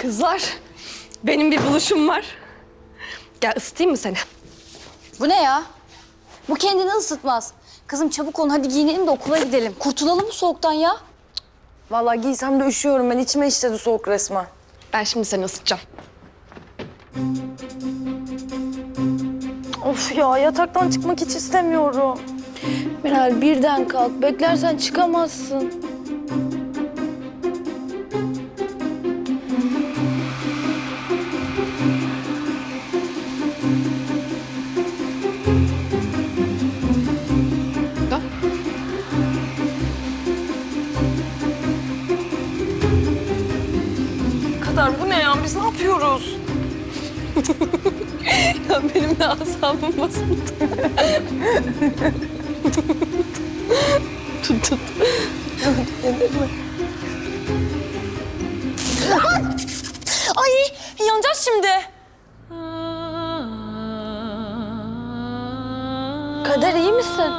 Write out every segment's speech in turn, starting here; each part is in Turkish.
Kızlar, benim bir buluşum var. Gel ısıtayım mı seni? Bu ne ya? Bu kendini ısıtmaz. Kızım çabuk olun hadi giyinelim de okula gidelim. Kurtulalım bu soğuktan ya. Vallahi giysem de üşüyorum ben. içime işledi soğuk resmen. Ben şimdi seni ısıtacağım. Of ya yataktan çıkmak hiç istemiyorum. Meral birden kalk. Beklersen çıkamazsın. Kadar bu ne ya? Biz ne yapıyoruz? Ya benim de asabım bozuldu. tut tut. Ay Kader iyi misin?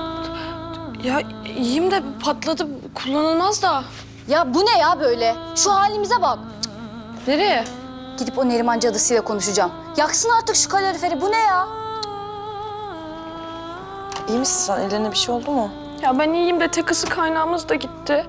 Ya iyiyim de patladı. Kullanılmaz da. Ya bu ne ya böyle? Şu halimize bak. Nereye? Gidip o Neriman cadısıyla konuşacağım. Yaksın artık şu kaloriferi. Bu ne ya? İyi misin sen? Ellerine bir şey oldu mu? Ya ben iyiyim de tek ısı kaynağımız da gitti.